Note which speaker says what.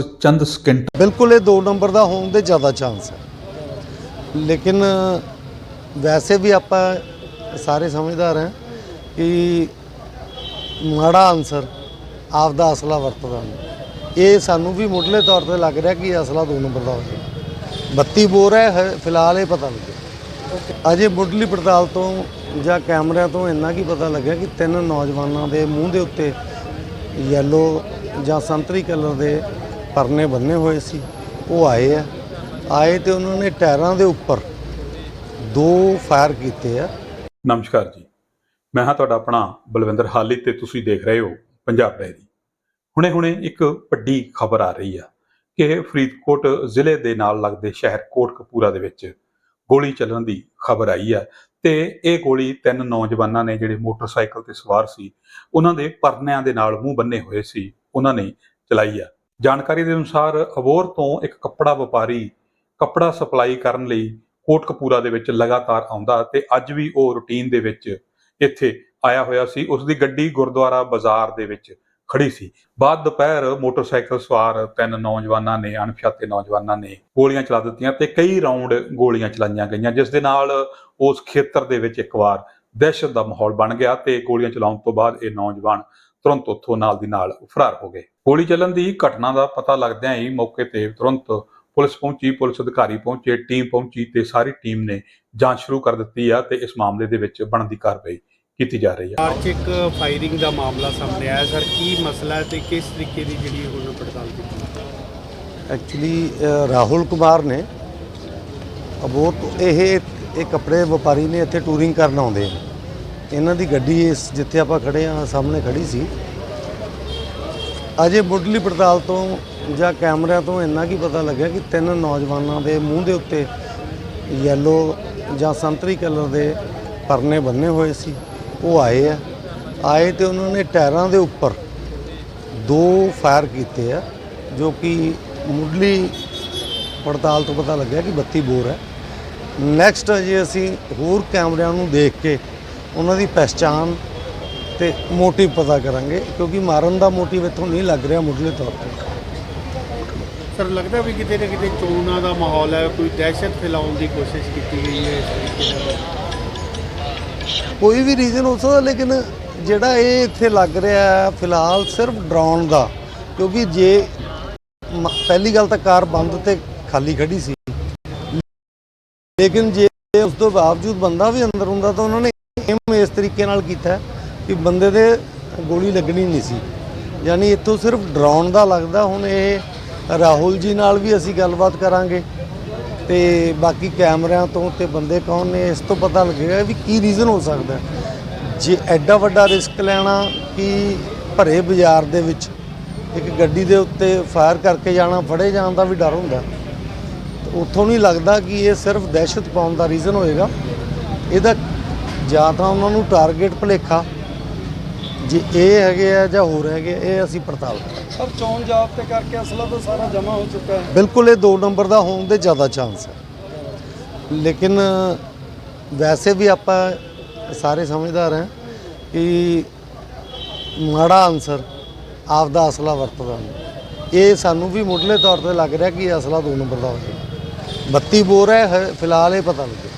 Speaker 1: ਚੰਦ second.
Speaker 2: ਬਿਲਕੁਲ ਇਹ 2 number ਦਾ ਹੋਣ ਦੇ ਜ਼ਿਆਦਾ ਚਾਂਸ ਹੈ। ਲੇਕਿਨ ਵੈਸੇ ਵੀ ਆਪਾਂ ਸਾਰੇ ਸਮਝਦਾਰ ਹਾਂ ਕਿ ਮਾੜਾ ਆਨਸਰ ਆਪਦਾ ਅਸਲਾ ਵਰਤਦਾ ਇਹ ਸਾਨੂੰ ਵੀ ਮੁੱਢਲੇ ਤੌਰ ਤੇ ਲੱਗ ਰਿਹਾ ਕਿ ਇਹ ਅਸਲਾ 2 ਨੰਬਰ ਦਾ ਹੋਵੇਗਾ 32 ਬੋਰ ਹੈ ਫਿਲਹਾਲ ਇਹ ਪਤਾ ਲੱਗਿਆ। ਅਜੇ ਮੁੱਢਲੀ ਪੜਤਾਲ ਤੋਂ ਜਾਂ ਕੈਮਰਿਆਂ ਤੋਂ ਇੰਨਾ ਕੀ ਪਤਾ ਲੱਗਿਆ ਕਿ ਤਿੰਨ ਨੌਜਵਾਨਾਂ ਦੇ ਮੂੰਹ ਦੇ ਉੱਤੇ ਯੈਲੋ ਜਾਂ ਸੰਤਰੀ ਕਲਰ ਦੇ ਪਰਨੇ ਬੰਨੇ ਹੋਏ ਸੀ, ਉਹ ਆਏ ਆ। ਆਏ ਤੇ ਉਹਨਾਂ ਨੇ ਟਾਇਰਾਂ ਦੇ ਉੱਪਰ ਦੋ ਫਾਇਰ ਕੀਤੇ ਆ।
Speaker 1: ਨਮਸਕਾਰ ਜੀ। ਮੈਂ ਹਾਂ ਤੁਹਾਡਾ ਆਪਣਾ ਬਲਵਿੰਦਰ ਹਾਲੀ ਤੇ ਤੁਸੀਂ ਦੇਖ ਰਹੇ ਹੋ ਪੰਜਾਬ ਡਾਇਰੀ ਹੁਣੇ-ਹੁਣੇ ਇੱਕ ਵੱਡੀ ਖਬਰ ਆ ਰਹੀ ਆ ਕਿ ਫਰੀਦਕੋਟ ਜ਼ਿਲ੍ਹੇ ਦੇ ਨਾਲ ਲੱਗਦੇ ਸ਼ਹਿਰ ਕੋਟਕਪੂਰਾ ਦੇ ਵਿੱਚ ਗੋਲੀ ਚੱਲਣ ਦੀ ਖਬਰ ਆਈ ਆ ਤੇ ਇਹ ਗੋਲੀ ਤਿੰਨ ਨੌਜਵਾਨਾਂ ਨੇ ਜਿਹੜੇ ਮੋਟਰਸਾਈਕਲ ਤੇ ਸਵਾਰ ਸੀ, ਉਹਨਾਂ ਦੇ ਪਰਨਿਆਂ ਦੇ ਨਾਲ ਮੂੰਹ ਬੰਨੇ ਹੋਏ ਸੀ, ਉਹਨਾਂ ਨੇ ਚਲਾਈ ਆ। ਜਾਣਕਾਰੀ ਦੇ ਅਨੁਸਾਰ ਅਬੋਰ ਤੋਂ ਇੱਕ ਕੱਪੜਾ ਵਪਾਰੀ ਕੱਪੜਾ ਸਪਲਾਈ ਕਰਨ ਲਈ ਕੋਟਕਪੂਰਾ ਦੇ ਵਿੱਚ ਲਗਾਤਾਰ ਆਉਂਦਾ ਤੇ ਅੱਜ ਵੀ ਉਹ ਰੁਟੀਨ ਦੇ ਵਿੱਚ ਇੱਥੇ ਆਇਆ ਹੋਇਆ ਸੀ। ਉਸ ਦੀ ਗੱਡੀ ਗੁਰਦੁਆਰਾ ਬਾਜ਼ਾਰ ਦੇ ਵਿੱਚ ਖੜੀ ਸੀ। ਬਾਅਦ ਦੁਪਹਿਰ ਮੋਟਰਸਾਈਕਲ ਸਵਾਰ ਤਿੰਨ ਨੌਜਵਾਨਾਂ ਨੇ, ਅਣਪਛਾਤੇ ਨੌਜਵਾਨਾਂ ਨੇ ਗੋਲੀਆਂ ਚਲਾ ਦਿੱਤੀਆਂ ਤੇ ਕਈ ਰਾਉਂਡ ਗੋਲੀਆਂ ਚਲਾਈਆਂ ਗਈਆਂ, ਜਿਸ ਦੇ ਨਾਲ ਉਸ ਖੇਤਰ ਦੇ ਵਿੱਚ ਇੱਕ ਵਾਰ ਦਹਿਸ਼ਤ ਦਾ ਮਾਹੌਲ ਬਣ ਗਿਆ ਤੇ ਗੋਲੀਆਂ ਚਲਾਉਣ ਤੋਂ ਬਾਅਦ ਇਹ ਨੌਜਵਾਨ ਤੁਰੰਤ ਉੱਥੋਂ ਨਾਲ ਦੀ ਨਾਲ ਫਰਾਰ ਹੋ ਗਏ। ਗੋਲੀ ਚੱਲਣ ਦੀ ਘਟਨਾ ਦਾ ਪਤਾ ਲੱਗਦਿਆਂ ਹੀ ਮੌਕੇ ਤੇ ਤੁਰੰਤ ਪੁਲਿਸ ਪਹੁੰਚੀ। ਪੁਲਿਸ ਅਧਿਕਾਰੀ ਪਹੁੰਚੇ ਟੀਮ ਪਹੁੰਚੀ ਤੇ ਸਾਰੀ ਟੀਮ ਨੇ ਜਾਂਚ ਸ਼ੁਰੂ ਕਰ ਦਿੱਤੀ ਆ ਤੇ ਇਸ ਮਾਮਲੇ ਦੇ ਵਿੱਚ ਬਣਦੀ ਕਾਰਵਾਈ ਕੀਤੀ ਜਾ ਰਹੀ ਆ।
Speaker 3: ਕਾਰ 'ਚ ਇੱਕ ਫਾਇਰਿੰਗ ਦਾ ਮਾਮਲਾ ਸਾਹਮਣੇ ਆਇਆ। ਸਰ ਕੀ ਮਸਲਾ ਹੈ ਤੇ ਕਿਸ ਤਰੀਕੇ ਦੀ ਜਿਹੜੀ ਹੁਣ ਪੜਤਾਲ ਕੀਤੀ
Speaker 2: ਐਕਚੁਅਲੀ ਰਾਹੁਲ ਕੁਮਾਰ ਨੇ ਅਬੋਰ ਇਹ ਇਹ ਕੱਪੜੇ ਵਪਾਰੀ ਨੇ ਇੱਥੇ ਟੂਰਿੰਗ ਕਰਨ ਆਉਂਦੇ ਆ। ਇਹਨਾਂ ਦੀ ਗੱਡੀ ਇਸ ਜਿੱਥੇ ਆਪਾਂ ਖੜੇ ਆ, ਸਾਹਮਣੇ ਖੜੀ ਸੀ। ਅਜੇ ਮੁੱਢਲੀ ਪੜਤਾਲ ਤੋਂ ਜਾਂ ਕੈਮਰਿਆਂ ਤੋਂ ਇੰਨਾ ਕੀ ਪਤਾ ਲੱਗਿਆ ਕਿ ਤਿੰਨ ਨੌਜਵਾਨਾਂ ਦੇ ਮੂੰਹ ਦੇ ਉੱਤੇ ਯੈਲੋ ਜਾਂ ਸੰਤਰੀ ਕਲਰ ਦੇ ਪਰਨੇ ਬੰਨੇ ਹੋਏ ਸੀ। ਉਹ ਆਏ ਆ। ਆਏ ਤੇ ਉਹਨਾਂ ਨੇ ਟਾਇਰਾਂ ਦੇ ਉੱਪਰ ਦੋ ਫਾਇਰ ਕੀਤੇ ਆ, ਜੋ ਕਿ ਮੁੱਢਲੀ ਪੜਤਾਲ ਤੋਂ ਪਤਾ ਲੱਗਿਆ ਕਿ 32 ਬੋਰ ਹੈ। ਨੈਕਸਟ ਅਜੇ ਅਸੀਂ ਹੋਰ ਕੈਮਰਿਆਂ ਨੂੰ ਦੇਖ ਕੇ ਉਹਨਾਂ ਦੀ ਪਛਾਣ ਤੇ ਮੋਟਿਵ ਪਤਾ ਕਰਾਂਗੇ ਕਿਉਂਕਿ ਮਾਰਨ ਦਾ ਮੋਟਿਵ ਇੱਥੋਂ ਨਹੀਂ ਲੱਗ ਰਿਹਾ ਮੁੱਢਲੇ ਤੌਰ ਤੇ।
Speaker 3: ਸਰ ਲੱਗਦਾ ਵੀ ਕਿਤੇ ਨਾ ਕਿਤੇ ਚੋਣਾਂ ਦਾ ਮਾਹੌਲ ਹੈ ਕੋਈ ਦਹਿਸ਼ਤ ਫੈਲਾਉਣ ਦੀ ਕੋਸ਼ਿਸ਼ ਕੀਤੀ ਗਈ ਹੈ ਇਸ ਤਰੀਕੇ ਨਾਲ?
Speaker 2: ਕੋਈ ਵੀ ਰੀਜ਼ਨ ਹੋ ਸਕਦਾ ਲੇਕਿਨ ਜਿਹੜਾ ਇਹ ਇੱਥੇ ਲੱਗ ਰਿਹਾ ਹੈ ਫਿਲਹਾਲ ਸਿਰਫ ਡਰਾਉਣ ਦਾ ਕਿਉਂਕਿ ਜੇ ਪਹਿਲੀ ਗੱਲ ਤਾਂ ਕਾਰ ਬੰਦ ਤੇ ਖਾਲੀ ਖੜੀ ਸੀ। ਲੇਕਿਨ ਜੇ ਉਸ ਤੋਂ ਬਾਵਜੂਦ ਬੰਦਾ ਵੀ ਅੰਦਰ ਹੁੰਦਾ ਤਾਂ ਉਹਨਾਂ ਨੇ ਏਮ ਇਸ ਤਰੀਕੇ ਨਾਲ ਕੀਤਾ ਕਿ ਬੰਦੇ ਦੇ ਗੋਲੀ ਲੱਗਣੀ ਨਹੀਂ ਸੀ। ਯਾਨੀ ਇੱਥੋਂ ਸਿਰਫ ਡਰਾਉਣ ਦਾ ਲੱਗਦਾ, ਹੁਣ ਇਹ ਰਾਹੁਲ ਜੀ ਨਾਲ ਵੀ ਅਸੀਂ ਗੱਲਬਾਤ ਕਰਾਂਗੇ ਤੇ ਬਾਕੀ ਕੈਮਰਿਆਂ ਤੋਂ ਤੇ ਬੰਦੇ ਕੌਣ ਨੇ, ਇਸ ਤੋਂ ਪਤਾ ਲੱਗੇਗਾ ਵੀ ਕੀ ਰੀਜ਼ਨ ਹੋ ਸਕਦਾ ਜੇ ਐਡਾ ਵੱਡਾ ਰਿਸਕ ਲੈਣਾ ਕਿ ਭਰੇ ਬਾਜ਼ਾਰ ਦੇ ਵਿੱਚ ਇੱਕ ਗੱਡੀ ਦੇ ਉੱਤੇ ਫਾਇਰ ਕਰਕੇ ਜਾਣਾ, ਫੜੇ ਜਾਣ ਦਾ ਵੀ ਡਰ ਹੁੰਦਾ ਉੱਥੋਂ ਨਹੀਂ ਲੱਗਦਾ ਕਿ ਇਹ ਸਿਰਫ ਦਹਿਸ਼ਤ ਪਾਉਣ ਦਾ ਰੀਜ਼ਨ ਹੋਏਗਾ। ਇਹਦਾ ਜਾਂ ਤਾਂ ਉਹਨਾਂ ਨੂੰ ਟਾਰਗੇਟ ਭੁਲੇਖਾ ਜੇ ਇਹ ਹੈਗੇ ਆ ਜਾਂ ਹੋਰ ਹੈਗੇ ਇਹ ਅਸੀਂ ਪੜਤਾਲ ਕਰਾਂਗੇ।
Speaker 4: ਸਰ ਚੋਣ ਜਾਬਤੇ ਕਰਕੇ ਅਸਲਾ ਤਾਂ ਸਾਰਾ ਜਮ੍ਹਾਂ ਹੋ ਚੁੱਕਾ ਹੈ।
Speaker 2: ਬਿਲਕੁਲ ਇਹ 2 ਨੰਬਰ ਦਾ ਹੋਣ ਦੇ ਜ਼ਿਆਦਾ ਚਾਂਸ ਹੈ। ਲੇਕਿਨ ਵੈਸੇ ਵੀ ਆਪਾਂ ਸਾਰੇ ਸਮਝਦਾਰ ਹਾਂ ਕਿ ਮਾੜਾ ਆਨਸਰ ਆਪਦਾ ਅਸਲਾ ਵਰਤਦਾ ਨਹੀਂ। ਇਹ ਸਾਨੂੰ ਵੀ ਮੁੱਢਲੇ ਤੌਰ ਤੇ ਲੱਗ ਰਿਹਾ ਕਿ ਅਸਲਾ 2 ਨੰਬਰ ਦਾ ਹੋਵੇਗਾ 32 ਬੋਰ ਹੈ ਹ- ਫਿਲਹਾਲ ਇਹ ਪਤਾ ਲੱਗਿਆ।